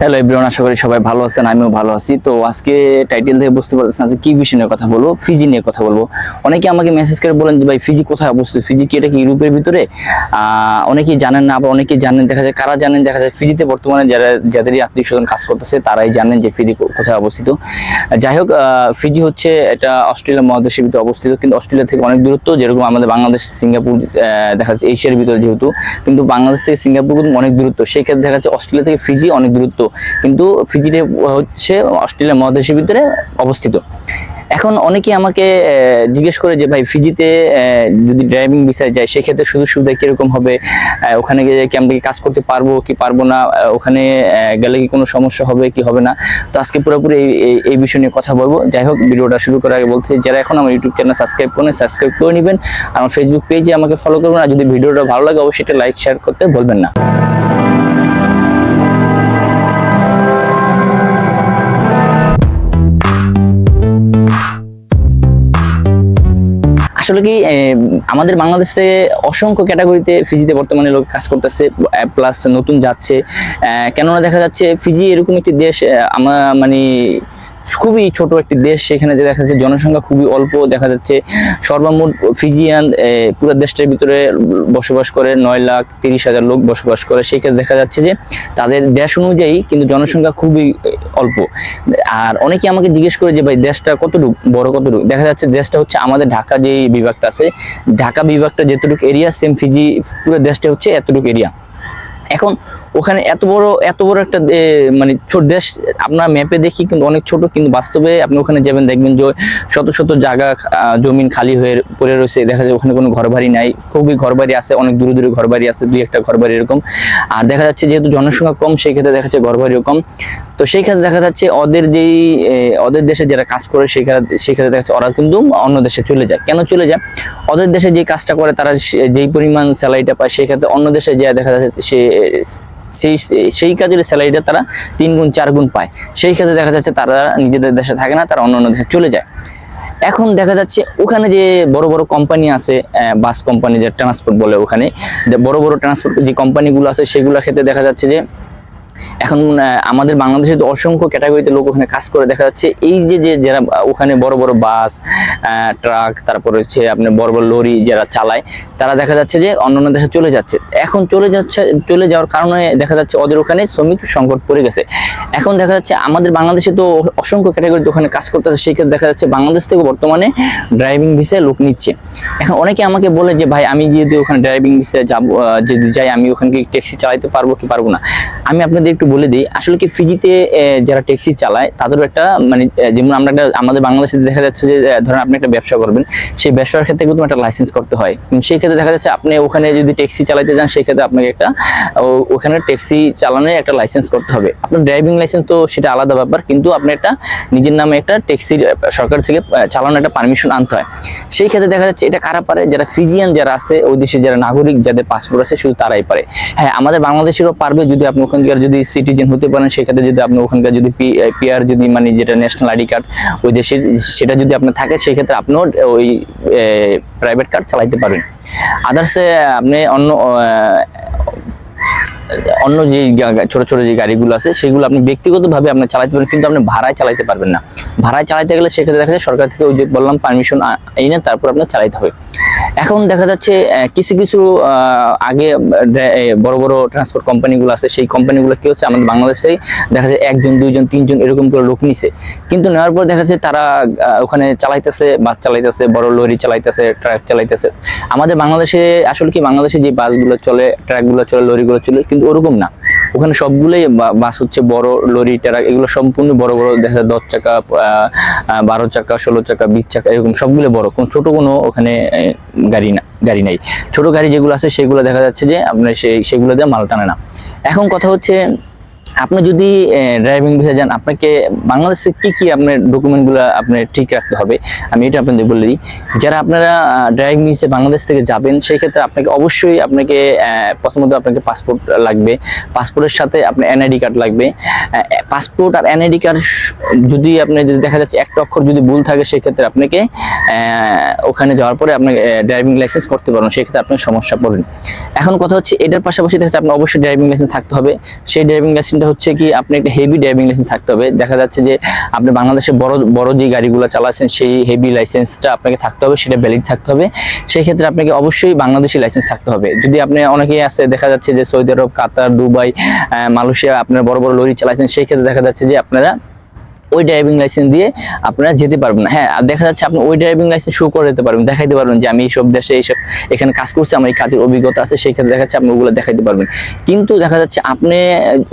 Hello everyone আশা করি সবাই ভালো আছেন, আমিও ভালো আছি। তো আজকে টাইটেল থেকে বুঝতে পারছেন আজকে কি বিষয় নিয়ে কথা বলব ফিজি নিয়ে কথা বলব। অনেকে আমাকে মেসেজ করে বলেন যে, ভাই ফিজি কোথায় অবস্থিত? ফিজি কি এটা কি ইউরোপের ভিতরে? অনেকেই জানেন না, আবার অনেকেই জানেন, দেখা যায়, কারা জানেন, দেখা যায় ফিজিতে বর্তমানে যারা, যাদেরই আত্মীয় স্বজন কাজ করতেছে, তারাই জানেন যে ফিজি কোথায় অবস্থিত। যাই হোক ফিজি হচ্ছে এটা অস্ট্রেলিয়া মহাদেশের ভিতরে অবস্থিত, কিন্তু অস্ট্রেলিয়া থেকে অনেক দূরত্ব, যেরকম আমাদের বাংলাদেশ, সিঙ্গাপুর দেখা যাচ্ছে এশিয়ার ভিতরে যেহেতু, কিন্তু বাংলাদেশ থেকে সিঙ্গাপুর অনেক দূরত্ব সেই ক্ষেত্রে দেখা যাচ্ছে, অস্ট্রেলিয়া থেকে ফিজি অনেক দূরত্ব। কিন্তু ফিজিতে হচ্ছে অস্ট্রেলিয়া মহাদেশের ভিতরে অবস্থিত। এখন অনেকেই আমাকে জিজ্ঞেস করে যে ভাই, ফিজিতে যদি ড্রাইভিং ভিসায় যায়, সেক্ষেত্রে সুযোগ সুবিধা কীরকম হবে? ওখানে গিয়ে কি আমরা কাজ করতে পারব কি পারব না? ওখানে গেলে কি কোনো সমস্যা হবে কি হবে না? তো আজকে পুরোপুরি এই- এই- বিষয় নিয়ে কথা বলব। যাই হোক, ভিডিওটা শুরু করার আগে বলতে যারা এখন আমার ইউটিউব চ্যানেল সাবস্ক্রাইব করেন সাবস্ক্রাইব করে নেবেন। আমার ফেসবুক পেজে আমাকে ফলো করবেন। আর যদি ভিডিওটা ভালো লাগে, অবশ্যই এটা লাইক শেয়ার করতে বলবেন না। আসলে কি আমাদের বাংলাদেশে অসংখ্য ক্যাটাগরিতে ফিজিতে বর্তমানে লোক কাজ করতেছে প্লাস নতুন যাচ্ছে। কেননা দেখা যাচ্ছে ফিজি এরকম একটি দেশ আমরা মানে খুবই ছোট একটি দেশ, সেখানে যে দেখা যাচ্ছে জনসংখ্যা খুবই অল্প, দেখা যাচ্ছে সর্বমোট ফিজিয়ান পুরো দেশটার ভিতরে বসবাস করে নয় লাখ তিরিশ হাজার লোক বসবাস করে। সেক্ষেত্রে দেখা যাচ্ছে যে তাদের দেশ অনুযায়ী কিন্তু জনসংখ্যা খুবই অল্প। আর অনেকে আমাকে জিজ্ঞেস করে যে, ভাই, দেশটা কতটুকু? বড় কতটুকু? দেখা যাচ্ছে দেশটা হচ্ছে আমাদের ঢাকা যে বিভাগটা আছে, ঢাকা বিভাগটা যেতটুকু এরিয়া সেম ফিজি পুরো দেশটা হচ্ছে এতটুকু এরিয়া এখন ওখানে এত বড় এত বড় একটা মানে ছোট দেশ, আপনার ম্যাপে দেখি কিন্তু অনেক ছোট, কিন্তু বাস্তবে আপনি ওখানে যাবেন, দেখবেন যে শত শত জায়গা জমিন খালি হয়ে পড়ে রয়েছে। দেখা যায় ওখানে কোনো ঘরবাড়ি নাই। খুবই ঘরবাড়ি আছে, অনেক দূরে দূরে ঘরবাড়ি আছে, দুই একটা ঘরবাড়ি এরকম। আর দেখা যাচ্ছে যেহেতু জনসংখ্যা কম, সেই ক্ষেত্রে দেখা যাচ্ছে ঘরবাড়িও কম। তো সেই ক্ষেত্রে দেখা যাচ্ছে ওদের যেই ওদের দেশে যারা কাজ করে, সেই ক্ষেত্রে সেই ক্ষেত্রে দেখা যাচ্ছে ওরা কিন্তু অন্য দেশে চলে যায়। কেন চলে যায়? ওদের দেশে যে কাজটা করে, তারা যেই পরিমাণ স্যালারিটা পায়, সেই ক্ষেত্রে অন্য দেশে যে দেখা যাচ্ছে সে সেই সেই কাজের স্যালারিটা তারা তিন গুণ, চার গুণ পায়। সেই কাজে দেখা যাচ্ছে তারা নিজেদের দেশে থাকে না, তারা অন্য অন্য দেশে চলে যায়। এখন দেখা যাচ্ছে ওখানে যে বড় বড় কোম্পানি আছে বাস কোম্পানি যে ট্রান্সপোর্ট বলে ওখানে বড় বড় ট্রান্সপোর্ট যে কোম্পানিগুলো আছে, সেগুলোর ক্ষেত্রে দেখা যাচ্ছে যে এখন আমাদের বাংলাদেশে তো অসংখ্য ক্যাটাগরিতে লোক ওখানে কাজ করে। দেখা যাচ্ছে এই যে যে যারা ওখানে বড় বড় বাস ট্রাক, তারপর হচ্ছে আপনার বড় বড় লরি যারা চালায়, তারা দেখা যাচ্ছে যে অন্যান্য দেশে চলে যাচ্ছে। এখন চলে যাচ্ছে, চলে যাওয়ার কারণে দেখা যাচ্ছে ওদের ওখানে শ্রমিক সংকট পড়ে গেছে। এখন দেখা যাচ্ছে আমাদের বাংলাদেশে তো অসংখ্য ক্যাটাগরিতে ওখানে কাজ করতেছে সেক্ষেত্রে দেখা যাচ্ছে বাংলাদেশ থেকে বর্তমানে ড্রাইভিং ভিসায় লোক নিচ্ছে। এখন অনেকে আমাকে বলে যে, ভাই, আমি যদি ওখানে ড্রাইভিং ভিসায় যাব যদি যাই, আমি ওখানে ট্যাক্সি চালাইতে পারব কি পারব না? আমি আপনাদের একটু বলে দিই, আসলে কি ফিজিতে যারা ট্যাক্সি চালায়, তাদেরও একটা মানে যেমন আমরা একটা, আমাদের বাংলাদেশে দেখা যাচ্ছে যে ধরেন আপনি একটা ব্যবসা করবেন, সেই ব্যবসার ক্ষেত্রে কিন্তু একটা লাইসেন্স করতে হয়। সেই ক্ষেত্রে দেখা যাচ্ছে আপনি ওখানে যদি ট্যাক্সি চালাতে যান, সেই ক্ষেত্রে আপনাকে একটা ওখানে ট্যাক্সি চালানোর একটা লাইসেন্স করতে হবে। আপনার ড্রাইভিং লাইসেন্স তো সেটা আলাদা ব্যাপার, কিন্তু আপনি একটা, নিজের নামে একটা ট্যাক্সি সরকার থেকে চালানোর একটা পারমিশন আনতে হয়। সেই ক্ষেত্রে দেখা যাচ্ছে এটা কারা পারে, যারা ফিজিয়ান যারা আছে, ওই দেশে যারা নাগরিক, যাদের পাসপোর্ট আছে, শুধু তারাই পারে। হ্যাঁ আমাদের বাংলাদেশেরও পারবে যদি আপনি ওখানকার যদি সিটিজেন হতে পারেন, সেক্ষেত্রে যদি আপনি ওখানকার যদি পিআর যদি মানে যেটা ন্যাশনাল আইডি কার্ড ওই যে সেটা যদি আপনার থাকে, সেক্ষেত্রে আপনিও ওই প্রাইভেট কার্ড চালাইতে পারবেন। আদার্সে আপনি অন্য অন্য যে ছোট ছোট যে গাড়িগুলো আছে, সেগুলো আপনি ব্যক্তিগতভাবে আপনি চালাতে পারেন কিন্তু আপনি ভাড়ায় চালাতে পারবেন না। ভাড়ায় চালাতে গেলে সেক্ষেত্রে দেখা যায় সরকার থেকে ওই যে বললাম পারমিশন এই না তারপর আপনার চালাতে হবে। এখন দেখা যাচ্ছে কিছু কিছু আগে বড় বড় ট্রান্সপোর্ট কোম্পানিগুলো আছে, সেই কোম্পানিগুলো কি হচ্ছে, আমাদের বাংলাদেশে দেখা যায় একজন, দুইজন, তিনজন এরকম করে লোক নিছে। কিন্তু নেওয়ার পর দেখা যাচ্ছে তারা ওখানে চালাইতেছে, বাস চালাইতেছে, বড় লরি চালাইতেছে ট্রাক চালাইতেছে। আমাদের বাংলাদেশে, আসলে কি বাংলাদেশে যে বাসগুলো চলে ট্রাকগুলো চলে, লরিগুলো চলে কিন্তু ওরকম না। ওখানে সবগুলোই বাস হচ্ছে বড় লরি, ট্রাক, এগুলো সম্পূর্ণ বড় বড়, দেখা যায় দশ চাকা বারো চাকা, ষোলো চাকা, বিশ চাকা, এরকম সবগুলো বড়। কোনো ছোট কোনো ওখানে গাড়ি না, গাড়ি নাই। ছোট গাড়ি যেগুলো আছে, সেগুলো দেখা যাচ্ছে যে আপনার সেই, সেগুলো দিয়ে মাল টানে না। এখন কথা হচ্ছে আপনি যদি ড্রাইভিং ভিসা যান, আপনাকে বাংলাদেশে কি কি আপনার ডকুমেন্টগুলো আপনার ঠিক রাখতে হবে? আমি এটা আপনাদের বলে দিই। যারা আপনারা ড্রাইভিং ভিসে বাংলাদেশ থেকে যাবেন সেই ক্ষেত্রে আপনাকে অবশ্যই আপনাকে প্রথমত আপনাকে পাসপোর্ট লাগবে। পাসপোর্টের সাথে আপনার এনআইডি কার্ড লাগবে। পাসপোর্ট আর এনআইডি কার্ড যদি আপনি যদি দেখা যাচ্ছে একটা অক্ষর যদি ভুল থাকে, সেক্ষেত্রে আপনাকে ওখানে যাওয়ার পরে আপনি ড্রাইভিং লাইসেন্স করতে পারবেন, সেক্ষেত্রে আপনার সমস্যা পড়বেন। এখন কথা হচ্ছে, এটার পাশাপাশি দেখা যাচ্ছে, আপনার অবশ্যই ড্রাইভিং লাইসেন্স থাকতে হবে। সেই ড্রাইভিং লাইসেন্সটা হচ্ছে কি, আপনি একটা হেভি ড্রাইভিং লাইসেন্স থাকতে হবে। দেখা যাচ্ছে যে আপনি বাংলাদেশে বড় বড় যে গাড়িগুলো চালাচ্ছেন, সেই হেভি লাইসেন্সটা আপনাকে থাকতে হবে, সেটা ভ্যালিড থাকতে হবে। সেই ক্ষেত্রে আপনাকে অবশ্যই বাংলাদেশি লাইসেন্স থাকতে হবে। যদি আপনি অনেকেই আছে, দেখা যাচ্ছে যে Saudi Arab, Qatar, Dubai Malaysia, আপনার বড় বড় লরি চালাচ্ছেন সেই ক্ষেত্রে দেখা যাচ্ছে যে আপনারা ওই ড্রাইভিং লাইসেন্স দিয়ে আপনারা যেতে পারবেন হ্যাঁ আর দেখা যাচ্ছে আপনি ওই ড্রাইভিং লাইসেন্স শো করে দিতে পারবেন, দেখাইতে পারবেন যে আমি এইসব দেশে এইসব এখানে কাজ করছি, আমার এই কাজের অভিজ্ঞতা আছে, সেই ক্ষেত্রে দেখা যাচ্ছে আপনি ওগুলো দেখাইতে পারবেন। কিন্তু দেখা যাচ্ছে আপনি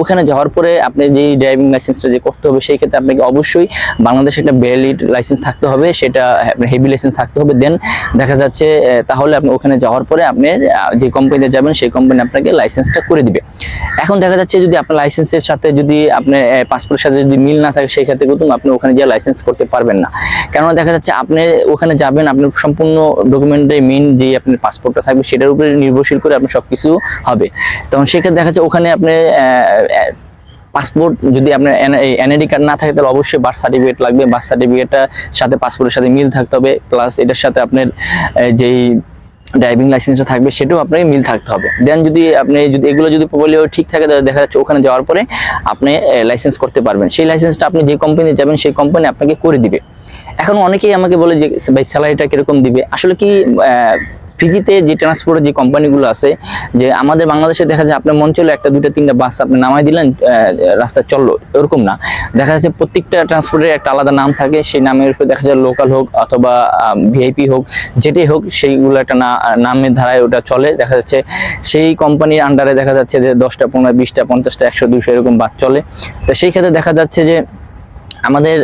ওখানে যাওয়ার পরে আপনি যে ড্রাইভিং লাইসেন্সটা যে করতে হবে, সেই ক্ষেত্রে আপনাকে অবশ্যই বাংলাদেশে একটা ভ্যালিড লাইসেন্স থাকতে হবে, সেটা হেভি লাইসেন্স থাকতে হবে। দেন দেখা যাচ্ছে তাহলে আপনি ওখানে যাওয়ার পরে আপনি যে কোম্পানিতে যাবেন, সেই কোম্পানি আপনাকে লাইসেন্সটা করে দিবে। এখন দেখা যাচ্ছে যদি আপনার লাইসেন্সের সাথে যদি আপনার পাসপোর্টের সাথে যদি মিল না থাকে, সেই ক্ষেত্রে কিন্তু আপনি ওখানে গিয়ে লাইসেন্স করতে পারবেন না। কেননা দেখা যাচ্ছে আপনি ওখানে যাবেন, আপনার সম্পূর্ণ ডকুমেন্টে মেইন যে আপনার পাসপোর্টটা থাকবে, সেটার উপরে নির্ভরশীল করে আপনার সবকিছু হবে। তখন সেক্ষেত্রে দেখা যাচ্ছে ওখানে আপনি পাসপোর্ট যদি আপনার এনআইডি কার্ড না থাকে, তাহলে অবশ্যই বার্থ সার্টিফিকেট লাগবে। বার্থ সার্টিফিকেটটা সাথে পাসপোর্টের সাথে মিল থাকতে হবে। প্লাস এটার সাথে আপনার যেই ড্রাইভিং লাইসেন্সও থাকবে, সেটাও আপনাকে মিল থাকতে হবে। দেন যদি আপনি যদি এগুলো যদি প্রবলি ঠিক থাকে, তাহলে দেখা যাচ্ছে ওখানে যাওয়ার পরে আপনি লাইসেন্স করতে পারবেন। সেই লাইসেন্সটা আপনি যে কোম্পানিতে যাবেন, সেই কোম্পানি আপনাকে করে দিবে। এখন অনেকেই আমাকে বলে যে, ভাই স্যালারিটা কীরকম দিবে? আসলে কি ফিজিতে যে ট্রান্সপোর্টের যে কোম্পানিগুলো আছে যে আমাদের বাংলাদেশে দেখা যায় আপনার মন চলে একটা দুটো তিনটা বাস আপনি নামাই দিলেন আহ, রাস্তায় চলল এরকম না। দেখা যাচ্ছে প্রত্যেকটা ট্রান্সপোর্টের একটা আলাদা নাম থাকে সেই নামের উপরে দেখা যায় লোকাল হোক অথবা ভিআইপি হোক যেটাই হোক সেইগুলো একটা নামের ধারায় ওটা চলে। দেখা যাচ্ছে সেই কোম্পানির আন্ডারে দেখা যাচ্ছে যে দশটা পনেরো বিশটা পঞ্চাশটা একশো দুশো এরকম বাস চলে। তো সেই ক্ষেত্রে দেখা যাচ্ছে যে আমাদের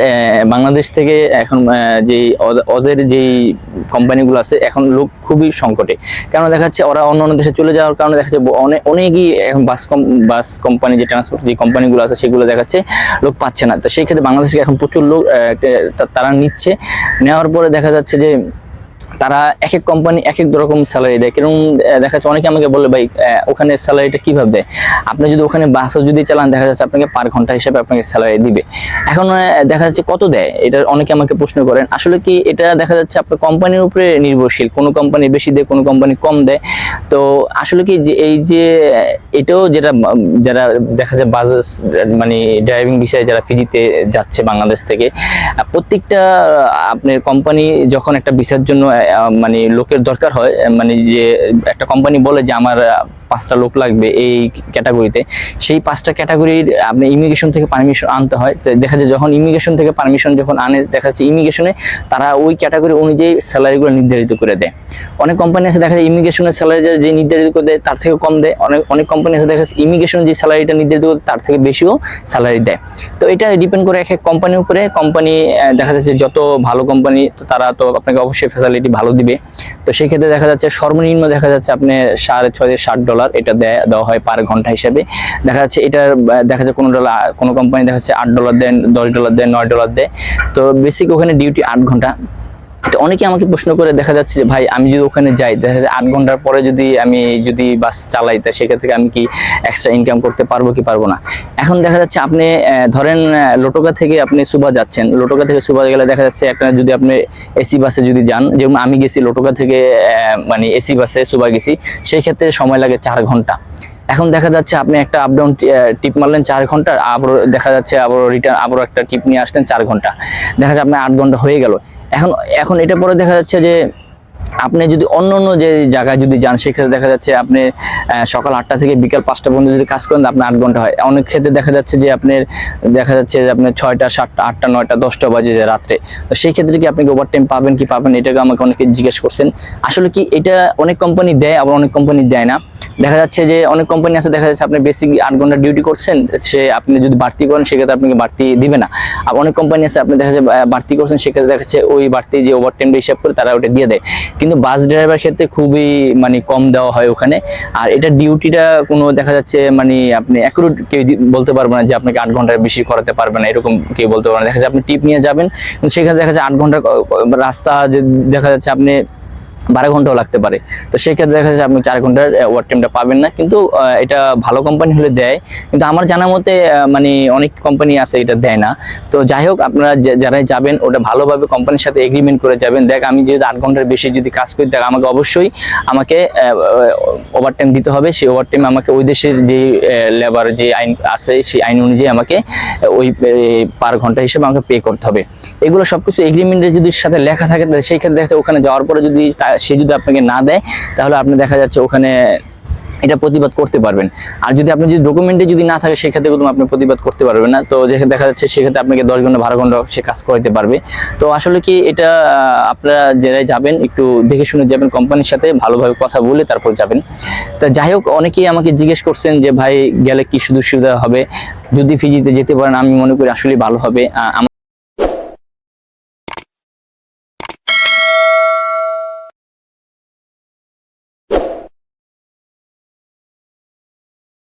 বাংলাদেশ থেকে এখন যে ওদের যেই কোম্পানিগুলো আছে, এখন লোক খুবই সংকটে। কেন দেখা যাচ্ছে ওরা অন্য অন্য দেশে চলে যাওয়ার কারণে দেখা যাচ্ছে অনেক অনেকই এখন বাস বাস কোম্পানি, যে ট্রান্সপোর্ট যে কোম্পানিগুলো আছে, সেগুলো দেখাচ্ছে লোক পাচ্ছে না। তো সেই ক্ষেত্রে বাংলাদেশকে এখন প্রচুর লোক তারা নিচ্ছে। নেওয়ার পরে দেখা যাচ্ছে যে তারা এক এক কোম্পানি এক এক রকম স্যালারি দেয়। কীরকম দেখা যাচ্ছে অনেকে আমাকে বলে, ভাই ওখানে স্যালারিটা কীভাবে দেয়? আপনি যদি ওখানে বাসও যদি চালান, দেখা যাচ্ছে আপনাকে পার ঘণ্টা হিসেবে আপনাকে স্যালারি দিবে। এখন দেখা যাচ্ছে কত দেয়? এটা অনেকে আমাকে প্রশ্ন করেন। আসলে কি এটা দেখা যাচ্ছে আপনার কোম্পানির উপরে নির্ভরশীল। কোনো কোম্পানি বেশি দেয়, কোনো কোম্পানি কম দেয়। তো আসলে কি এই যে, এটাও যেটা, যারা দেখা যায় বাজাজ মানে ড্রাইভিং বিষয়ে যারা ফিজিতে যাচ্ছে বাংলাদেশ থেকে প্রত্যেকটা আপনার কোম্পানি যখন একটা ভিসার জন্য মানে লোকের দরকার হয় মানে যে একটা কোম্পানি বলে যে আমার পাঁচটা লোক লাগবে এই ক্যাটাগরিতে। সেই পাঁচটা ক্যাটাগরির, আপনি ইমিগ্রেশন থেকে পারমিশন আনতে হয়। দেখা যায় যখন ইমিগ্রেশন থেকে পারমিশন যখন আনে, দেখা যাচ্ছে ইমিগ্রেশনে তারা ওই ক্যাটাগরি অনুযায়ী স্যালারিগুলো নির্ধারিত করে দেয়। অনেক কোম্পানি আছে, দেখা যায় ইমিগ্রেশনের স্যালারি যে নির্ধারিত করে দেয়, তার থেকে কম দেয়। অনেক অনেক কোম্পানি আছে, দেখা যাচ্ছে ইমিগ্রেশন যে স্যালারিটা নির্ধারিত করে তার থেকে বেশিও স্যালারি দেয়। তো এটা ডিপেন্ড করে এক এক কোম্পানির উপরে। কোম্পানি দেখা যাচ্ছে যত ভালো কোম্পানি তারা তো আপনাকে অবশ্যই ফ্যাসিলিটি ভালো দিবে। তো সেই ক্ষেত্রে দেখা যাচ্ছে সর্বনিম্ন দেখা যাচ্ছে আপনি সাড়ে ছয় ষাট ডলার এটা দেয়, দেওয়া হয় পার ঘণ্টা হিসাবে। দেখা যাচ্ছে এটার, দেখা যাচ্ছে কোনো ডলার কোনো কোম্পানি দেখা যাচ্ছে আট ডলার দেন দশ ডলার দেন নয় ডলার দেয়। তো বেসিক ওখানে ডিউটি আট ঘণ্টা। অনেকে আমাকে প্রশ্ন করে, দেখা যাচ্ছে যে, ভাই, আমি যদি ওখানে যাই, দেখা যাচ্ছে আট ঘণ্টার পরে যদি আমি যদি বাস চালাই, তা সেক্ষেত্রে আমি কি এক্সট্রা ইনকাম করতে পারব কি পারব না? এখন দেখা যাচ্ছে আপনি ধরেন লোটোকা থেকে আপনি সুবা যাচ্ছেন। লোটোকা থেকে সুবা গেলে দেখা যাচ্ছে একটা যদি আপনি এসি বাসে যদি যান, যেমন আমি গেছি লোটোকা থেকে মানে এসি বাসে সুবা গেছি, সেই ক্ষেত্রে সময় লাগে চার ঘণ্টা। এখন দেখা যাচ্ছে আপনি একটা আপ ডাউন টিপ মারলেন চার ঘণ্টা আবার দেখা যাচ্ছে আবার রিটার্ন আবার একটা টিপ নিয়ে আসলেন চার ঘণ্টা। দেখা যাচ্ছে আপনার আট ঘণ্টা হয়ে গেল। এখন এখন এটা পরে দেখা যাচ্ছে যে আপনি যদি অন্য অন্য যে জায়গায় যদি যান, সেক্ষেত্রে দেখা যাচ্ছে আপনি সকাল আটটা থেকে বিকাল পাঁচটা পর্যন্ত যদি কাজ করেন, আপনার আট ঘণ্টা হয়। অনেক ক্ষেত্রে দেখা যাচ্ছে যে আপনার দেখা যাচ্ছে যে আপনার ছয়টা, সাতটা, আটটা, নয়টা, দশটা বাজে যে রাত্রে। তো সেই ক্ষেত্রে কি আপনি ওভার টাইম পাবেন কি পাবেন এটাকে আমাকে অনেকে জিজ্ঞেস করছেন। আসলে কি এটা অনেক কোম্পানি দেয়, আবার অনেক কোম্পানি দেয় না? দেখা যাচ্ছে যে অনেক কোম্পানি আছে, দেখা যাচ্ছে আপনি বেসিক আট ঘণ্টা ডিউটি করছেন, সে আপনি যদি বাড়তি করেন, সেক্ষেত্রে আপনাকে বাড়তি দিবে না। আর অনেক কোম্পানি আছে, আপনি দেখা যাচ্ছে বাড়তি করছেন, সেক্ষেত্রে দেখা যাচ্ছে ওই বাড়তি যে ওভার টাইমটা হিসাব করে তারা ওটা দিয়ে দেয়। কিন্তু বাস ড্রাইভার ক্ষেত্রে খুবই মানে কম দেওয়া হয় ওখানে। আর এটা ডিউটিটা কোনো দেখা যাচ্ছে মানে আপনি অ্যাকুরেট কেউ বলতে পারবে না যে আপনাকে আট ঘণ্টার বেশি করাতে পারবে না, এরকম কেউ বলতে পারবে না। দেখা যাচ্ছে আপনি টিপ নিয়ে যাবেন সেখানে দেখা যাচ্ছে আট ক- রাস্তা দেখা যাচ্ছে আপনি বারো ঘন্টাও লাগতে পারে। তো সেক্ষেত্রে দেখা যাচ্ছে আপনি চার ঘণ্টার ওয়ার টাইমটা পাবেন না। কিন্তু এটা ভালো কোম্পানি হলে দেয়। কিন্তু আমার জানা মতে মানে অনেক কোম্পানি আছে এটা দেয় না। তো যাই হোক, আপনারা যে- যারাই যাবেন, ওটা ভালোভাবে কোম্পানির সাথে এগ্রিমেন্ট করে যাবেন। দেখ, আমি যদি আট ঘণ্টার বেশি যদি কাজ করি, দেখ, আমাকে অবশ্যই আমাকে ওভার টাইম দিতে হবে। সেই ওভার টাইম আমাকে ওই দেশের যে লেবার যে আইন আছে, সেই আইন অনুযায়ী আমাকে ওই পার ঘণ্টা হিসেবে আমাকে পে করতে হবে। এগুলো সবকিছু এগ্রিমেন্টের যদি সাথে লেখা থাকে, তাহলে সেই ক্ষেত্রে দেখা যাচ্ছে ওখানে যাওয়ার পরে যদি সে যদি আপনাকে না দেয়, তাহলে আপনি দেখা যাচ্ছে ওখানে এটা প্রতিবাদ করতে পারবেন। আর যদি আপনি যদি ডকুমেন্টে যদি না থাকে, সেক্ষেত্রে কিন্তু আপনি প্রতিবাদ করতে পারবেন না। তো দেখে দেখা যাচ্ছে, সেক্ষেত্রে আপনাকে দশ ঘণ্টা, বারো ঘণ্টা সে কাজ করাইতে পারবে। তো আসলে কি এটা আপনারা যারাই যাবেন, একটু দেখে শুনে যাবেন কোম্পানির সাথে, ভালোভাবে কথা বলে তারপর যাবেন। তা যাই হোক, অনেকেই আমাকে জিজ্ঞেস করছেন যে, ভাই, গেলে কি সুযোগ সুবিধা হবে? যদি ফিজিতে যেতে পারেন, আমি মনে করি আসলে ভালো হবে।